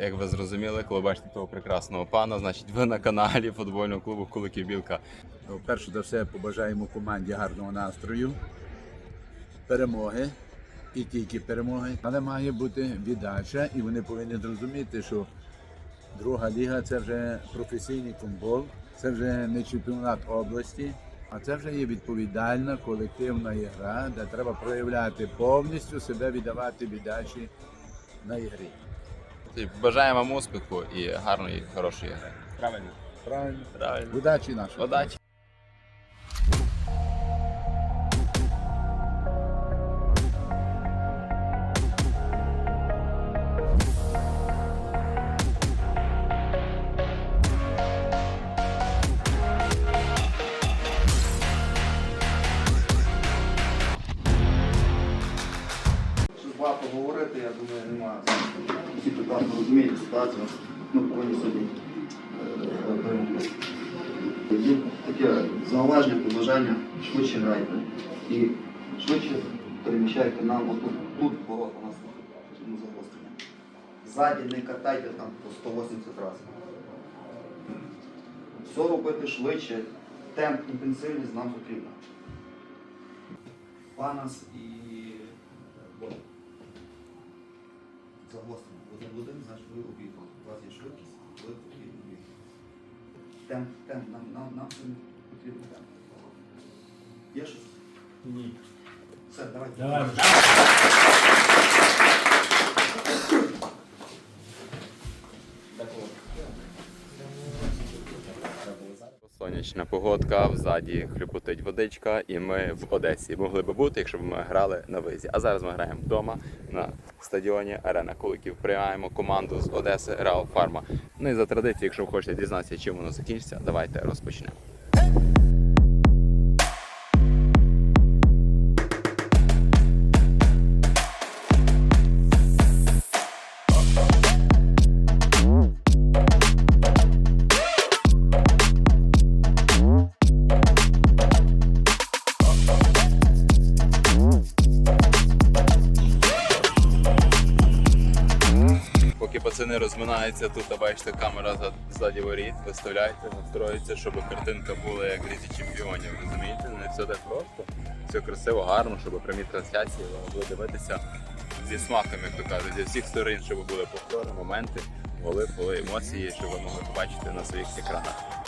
як ви зрозуміли, коли бачите того прекрасного пана, значить ви на каналі футбольного клубу Куликів Білка. Ну, Перш за все побажаємо команді гарного настрою, перемоги і тільки перемоги. Але має бути віддача, і вони повинні зрозуміти, що друга ліга це вже професійний футбол, це вже не чемпіонат області, а це вже є відповідальна колективна ігра, де треба проявляти повністю себе віддавати віддачі на ігрі. Бажаємо вам успіху і гарної, хорошої гри. Правильно. Правильно? Правильно. Удачі нашої. Удачі. Ситуацію. Ми повинні собі е. Є таке зауваження, побажання, швидше грайте. І швидше переміщайте нам отут, тут ворота у нас ну, загострення. Ззаді не катайте там по 180 разів. Все робити швидше, темп, інтенсивність нам потрібна. Панас і Бот. Загострено. Один в один, значить ви обігли. У вас є швидкість, ви обігли. Темп, темп, нам, нам, нам це не потрібно темп. Є щось? Ні. Все, давайте. Давай. Сонячна погодка, взаді хлюпотить водичка, і ми в Одесі могли би бути, якщо б ми грали на визі. А зараз ми граємо вдома на стадіоні Арена Куликів. Приймаємо команду з Одеси Реал Фарма. Ну і за традицією, якщо ви хочете дізнатися, чим воно закінчиться, давайте розпочнемо. Розминаються, тут а бачите, камера за- ззаді воріт, виставляйте, настроїться, щоб картинка була як лізі чемпіонів. Розумієте? Не все так просто. Все красиво, гарно, щоб прямі трансляції могли дивитися зі смаком, як то кажуть, зі всіх сторін, щоб були повтори, моменти, голи, поли, емоції, щоб ви могли побачити на своїх екранах.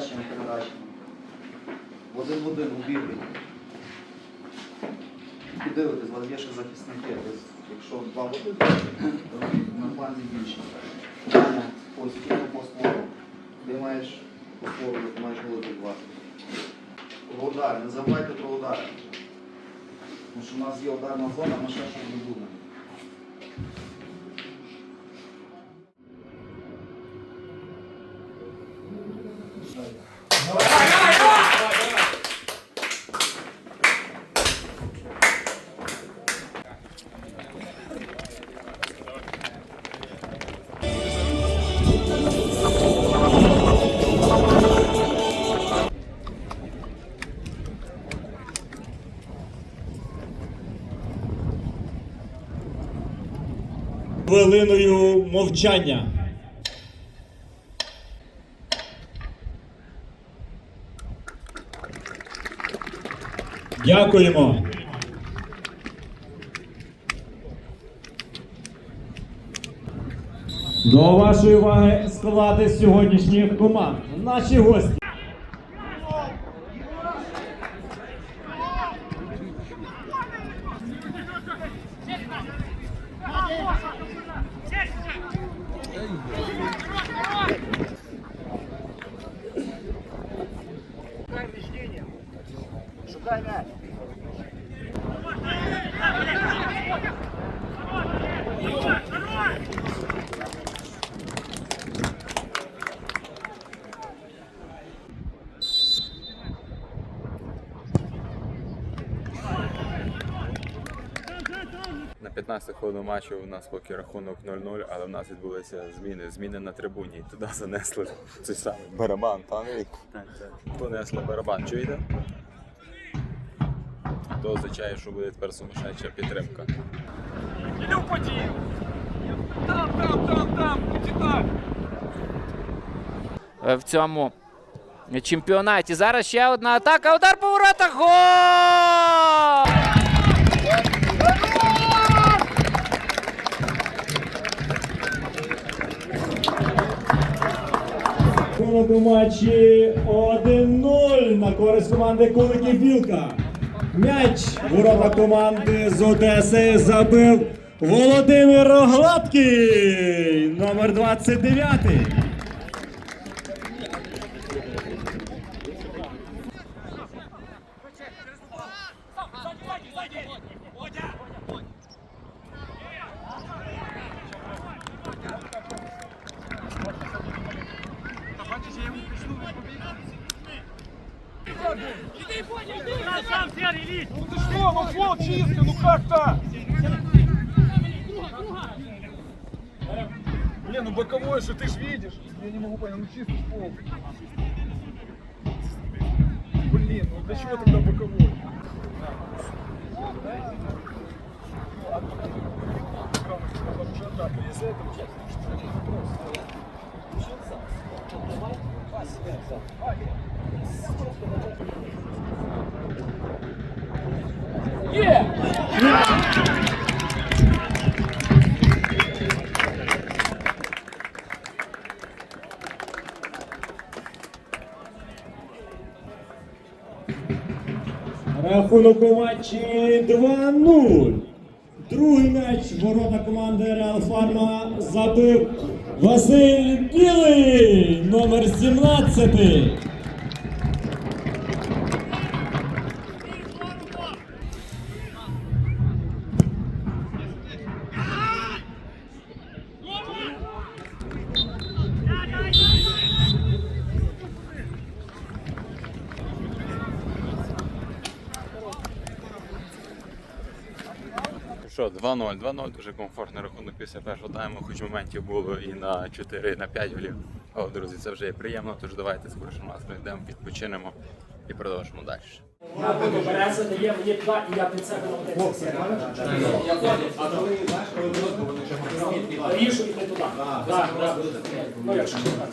Входящими передачами. В один в один убігли. І дивитесь, у вас є ще захисники. Тобто, Якщо два в один, то на фланзі більше. Постійно по створу. Ти маєш по створу, ти маєш голову два. Про удари, не забувайте про удари. Тому що в нас є ударна зона, ми ще щось не будемо. Хвилиною мовчання. Дякуємо. До вашої уваги склади сьогоднішніх команд. Наші гості. 15 хвилину матчу у нас поки рахунок 0-0, але в нас відбулися зміни. Зміни на трибуні. І Туди занесли цей самий барабан, Вік? Так, так. Понесли барабан, чуєте? То означає, що буде тепер сумасшедша підтримка. Там-там-там-там. в цьому чемпіонаті. Зараз ще одна атака. Удар по воротах. Гол! Рахунок у матчі 1-0 на користь команди Куликів Білка. М'яч ворота команди з Одеси забив Володимир Гладкий, номер 29. Что, ну фол чисто, ну как так? Не, ну боковой же, ты ж видишь. Я не могу понять, ну чисто фол. Блин, ну для чего тогда боковой? Если это Рахунок у матчі 2-0. Другий м'яч ворота команди Реал Фарма забив Василь Білий, номер 17. Що, 2-0, 2-0, дуже комфортний рахунок після першого тайму, хоч моментів було і на 4, і на 5 голів. Але, друзі, це вже є приємно, тож давайте з хорошим настроєм йдемо, відпочинемо і продовжимо далі. Береться, дає мені туди, і я під себе на Рішу і не туди. Так, так. Ну, якщо так.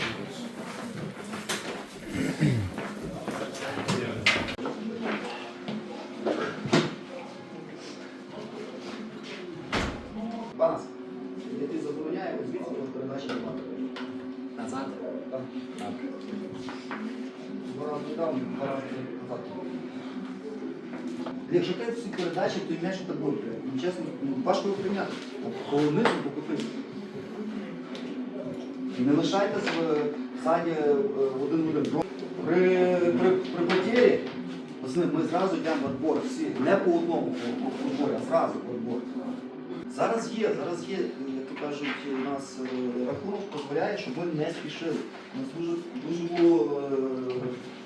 Якщо ти всі передачі, то і м'яч тобою. Ну, Чесно, ну, важко його прийняти. По низу, по кути. Не лишайтесь в ззаді е, один в один. При, при, при потері ми зразу йдемо в відбор всі. Не по одному по- відборі, а по відборі. Зараз є, зараз є, як то кажуть, у нас е, рахунок дозволяє, щоб ми не спішили. Нас дуже, дуже було. е,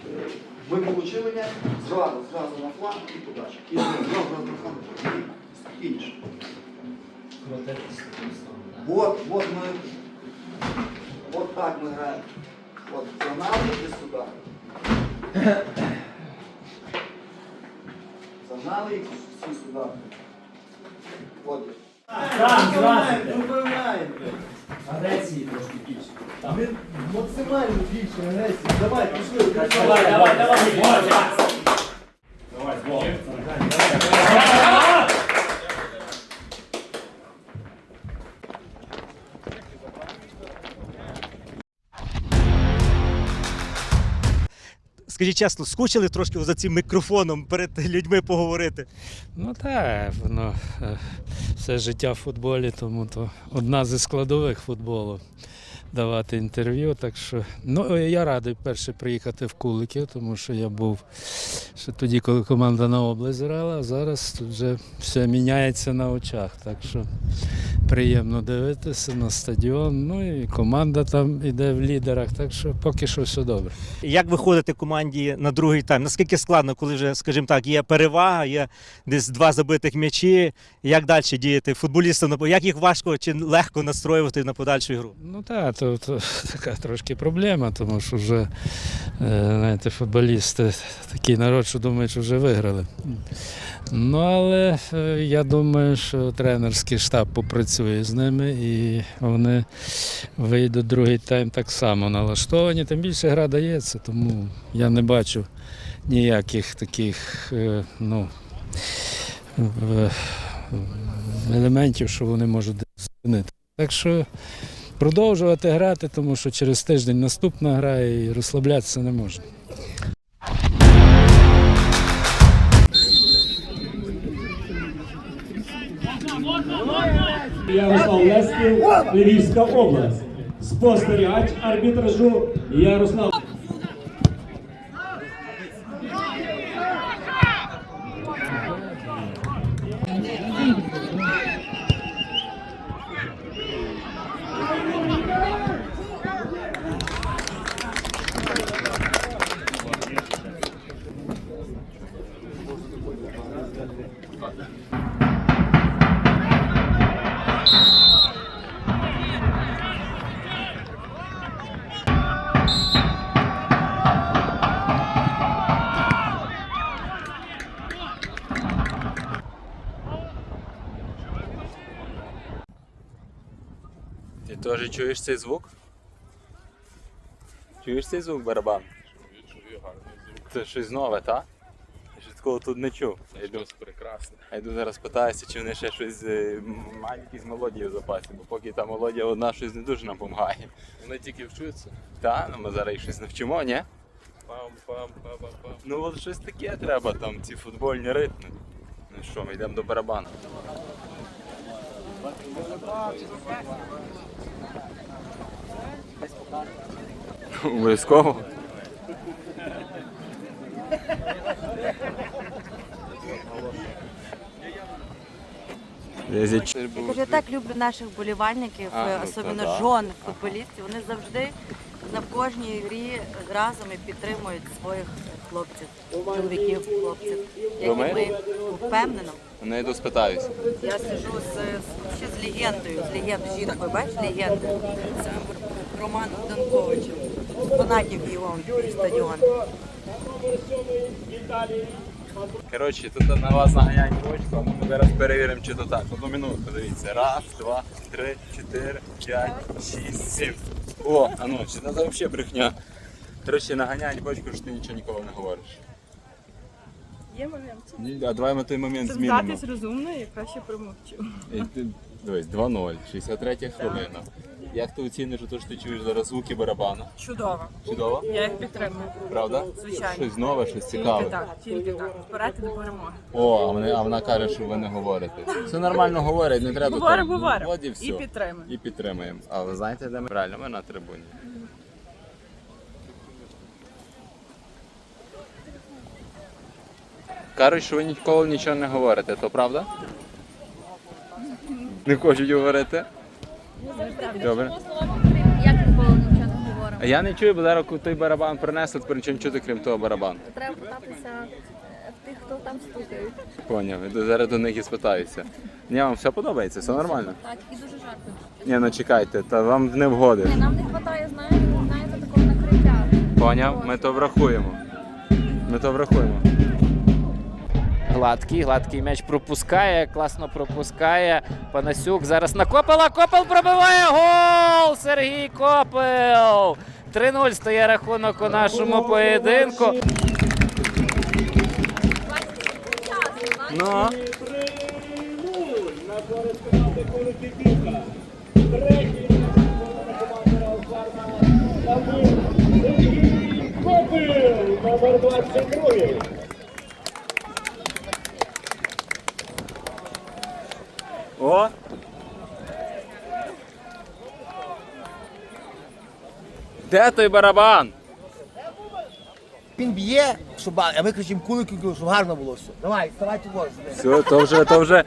е, Ми отримали м'яч, зразу, зразу на фланг і подача. І зразу, зразу на фланг. І Спокійніше. Вот, вот ми. Вот так ми граємо. Вот, загнали і сюди. Загнали всі сюди. Вот. Агресії трошки більше. Максимально більше агресії. Давай, пішли. Давай, давай, давай. Скажіть чесно, скучили трошки за цим мікрофоном перед людьми поговорити? Ну так, воно е, все життя в футболі, тому то одна зі складових футболу давати інтерв'ю. Так що ну я радий перше приїхати в Куликів, тому що я був ще тоді, коли команда на область грала, а зараз тут вже все міняється на очах. Так що приємно дивитися на стадіон. Ну і команда там іде в лідерах, так що поки що все добре. Як виходити команді на другий тайм? Наскільки складно, коли вже, скажімо так, є перевага, є десь два забитих м'ячі? Як далі діяти футболістам? Як їх важко чи легко настроювати на подальшу ігру? Ну так, то, то така трошки проблема, тому що вже е, знаєте, футболісти такий народ, що думають, що вже виграли. Ну але е, я думаю, що тренерський штаб попрацює з ними і вони вийдуть другий тайм так само налаштовані. Тим більше гра дається, тому я не бачу ніяких таких е, ну, елементів, що вони можуть зупинити. Так що продовжувати грати, тому що через тиждень наступна гра і розслаблятися не можна. Ярослав Леський, Львівська область. Спостерігач арбітражу Ярослав. Ти теж чуєш цей звук? Чуєш цей звук барабан? Чую, чую, гарний звук. Це щось нове, так? Я ще такого тут не чув. Я йду, прекрасно. я йду зараз питаюся, чи вони ще щось е, м- мають якісь мелодії в запасі, бо поки та мелодія одна щось не дуже нам допомагає. Вони тільки вчуються. Та, ну ми зараз їх щось навчимо, ні? Пам-пам-пам-пам. Ну от щось таке треба, там ці футбольні ритми. Ну що, ми йдемо до барабану. Обов'язково. Я кажу, я так люблю наших болівальників, А, е, ну, особливо жон футболістів. Вони завжди на кожній грі разом і підтримують своїх хлопців, чоловіків, хлопців. Як і ми впевнено. Ну, йду спитаюся. Я сижу з, з- ще з легендою, з легендою, жінкою, бачиш, легендою. З Романом Данковичем. Фанатів його стадіон. Коротше, тут на вас наганяють бочку, а ми зараз перевіримо, чи то так. Одну минутку, дивіться. Раз, два, три, чотири, п'ять, шість, сім. О, а ну, чи це взагалі брехня? Коротше, наганяють бочку, що ти нічого ніколи не говориш. Є момент. Ні, А давай ми той момент змінимо. здатись розумно і краще промовчу. І ти- Дивись, 2-0, 63 хвилина. Як ти оціниш те, що ти чуєш зараз звуки барабану? Чудово. Чудово? Я їх підтримую. Правда? Звичайно. Щось нове, щось Тільки цікаве. так, тільки так. Вперед до перемоги. О, а вона, а вона каже, що ви не говорите. Все нормально говорить, не треба Говоримо, ну, говоримо. от і все. І підтримуємо. І підтримуємо. А ви знаєте, де ми? Правильно, ми на трибуні. Кажуть, що ви ніколи нічого не говорите, то правда? Не хочуть говорити? Добре. Як ніколи нічого не говоримо. А я не чую, бо зараз той барабан принесли, тепер нічого не чути, крім того барабану. Треба питатися в тих, хто там стукають. Поняв, іду зараз до них і спитаюся. Ні, вам все подобається, все нормально? Так, і дуже жарко. Ні, ну чекайте, та вам не вгодить. Нам не вистачає, знаєте, такого накриття. Поняв? Ми то врахуємо. Ми то врахуємо. Гладкий, гладкий м'яч пропускає, класно пропускає. Панасюк зараз на Копела. Копел пробиває гол! Сергій Копел! 3-0 стає рахунок у нашому поєдинку. Ну. Номер 22. О! Де той барабан? Він б'є, щоб, а ми кричимо кулики, щоб гарно було все. Давай, вставайте в Все, то вже, то вже.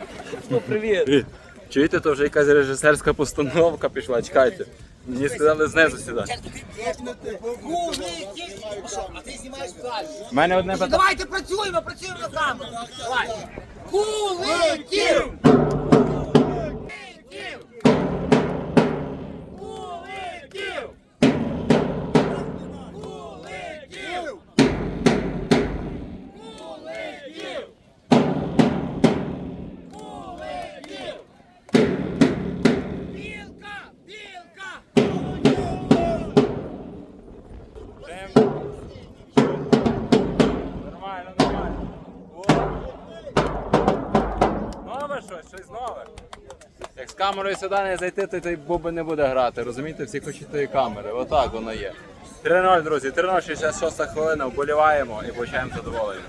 Привіт. Чуєте, то вже якась режисерська постановка пішла, чекайте. Мені сказали знизу сюди. А ти знімаєш далі. У мене одне питання. Давайте працюємо, працюємо на камеру. Давай. Куликів! Камерою сюди не зайти, то той Боби не буде грати. Розумієте, всі хочуть тої камери. Отак воно є. 3-0, друзі, 3-0, 66 хвилина, вболіваємо і получаємо задоволення.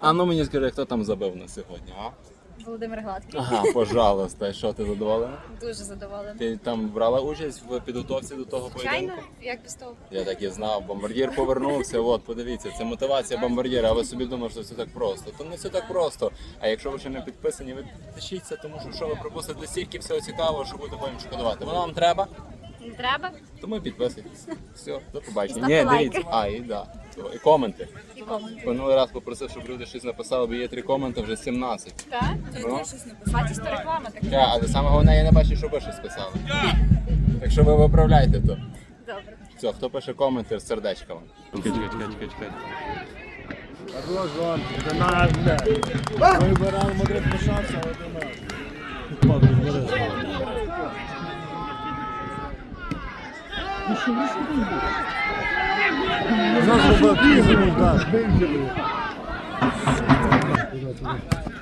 А ну мені скажи, хто там забив на сьогодні, а? Володимир Гладкий. Ага, пожалуйста, що ти задоволена? Дуже задоволена. Ти там брала участь в підготовці до того Звичайно, поєдинку? як без того. Я так і знав, бомбардір повернувся. От, подивіться, це мотивація бомбардіра. А ви собі думаєте, що все так просто. То не все так просто. А якщо ви ще не підписані, ви підпишіться, тому що що ви пропустите стільки всього цікавого, що будете потім шкодувати. Воно вам треба, Не треба тому і підписуйтесь. Все, до побачення. Ні, ставте дивіться. А, і да. То, І коменти. і комент. Минулий раз попросив, щоб люди щось написали, бо є три коменти, вже 17. Так? Ну. Бачиш, то реклама така. Так, але саме головне, я не бачу, що ви щось писали. Так що ви виправляйте то. Добре. Все, хто пише коменти з сердечками. Чекай, чекай, чекай, чекай. Вибирали Мадрид шанс, але до нас.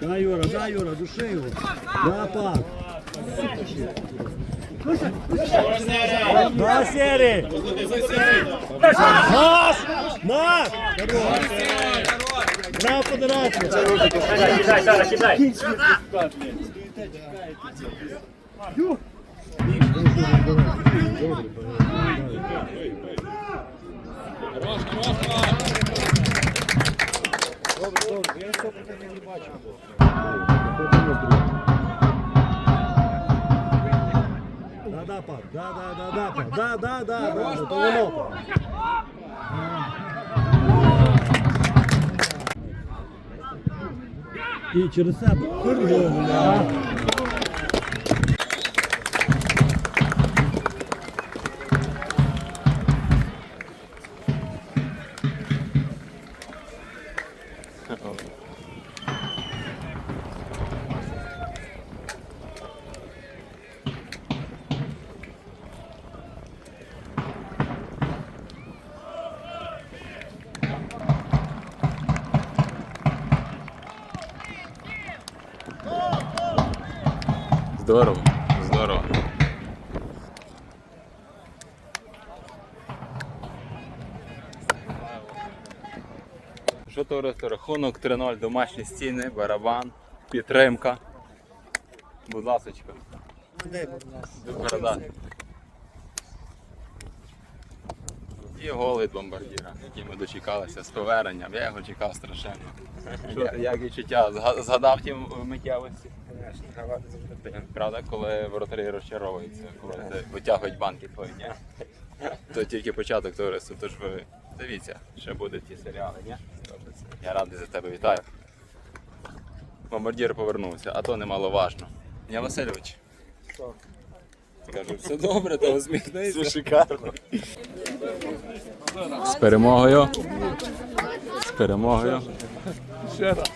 Да, Юра, да, Юра, души его. Да, пак. Да, серии. Наш! Наш! Браво, федерація! Кидай, кидай, Сара, кидай. Да, пак, да, да, да, да, пак, да, да, да, да, да, воно. І через себе. Що товариство, рахунок 3-0, домашні стіни, барабан, підтримка. Будь ласочка. І гол від бомбардіра, який ми дочекалися з поверненням. Я його чекав страшенно. Що ти, як відчуття? Зга- Згадав ті миттєвості? Правда, коли воротарі розчаровуються, коли витягують банки твої, ні? То тільки початок товариства, тож ви дивіться, ще будуть ті серіали, ні? Я радий за тебе вітаю. Бомбардір повернувся, а то немаловажно. Я Васильович. Кажу, все добре, то усміхнися. Все шикарно. З перемогою. З перемогою. Ще раз.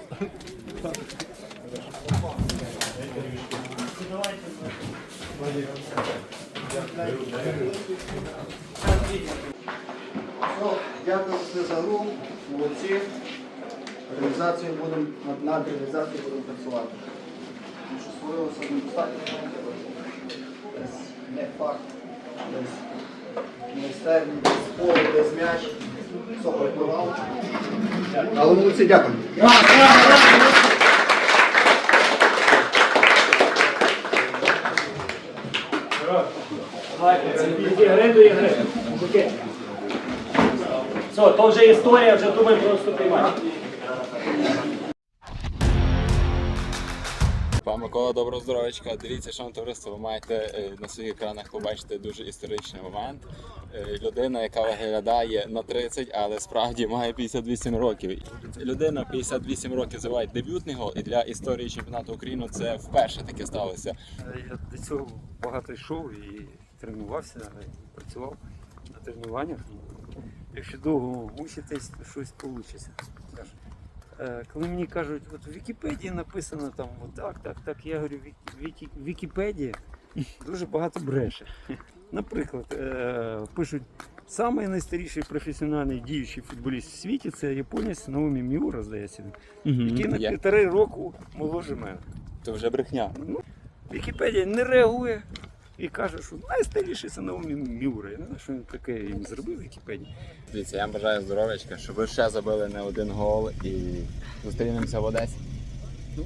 Ну, дякую все за гру, молодці. Реалізацію будемо, над, реалізацією будемо працювати. Тому що створилося недостатньо. Не факт. десь майстерні, десь поле, десь м'яч. Все припливав. Але молодці, дякую. Від ігри до ігри. Все, то вже історія, вже думаємо про наступний матч. Пан Микола, доброго здоров'ячка. Дивіться, що товариство, ви маєте е, на своїх екранах побачити дуже історичний момент. Е, Людина, яка виглядає на 30, але справді має 58 років. Людина 58 років забиває дебютний гол, і для історії чемпіонату України це вперше таке сталося. Я до цього багато йшов і тренувався, і працював на тренуваннях. Якщо довго мучитись, то щось вийде. Коли мені кажуть, от в Вікіпедії написано там отак, так, так, я говорю, Вікі, Вікі, Вікіпедія дуже багато бреше. Наприклад, е, пишуть, самий найстаріший професіональний діючий футболіст в світі це японець Наумі Міура, здається, який на півтори року моложе мене. Це вже брехня. Ну, Вікіпедія не реагує і каже, що найстаріший Наумі Мюра. Я не знаю, що він таке їм зробив в Вікіпедії. Дивіться, я вам бажаю здоров'ячка, щоб ви ще забили не один гол і зустрінемося в Одесі. Ну,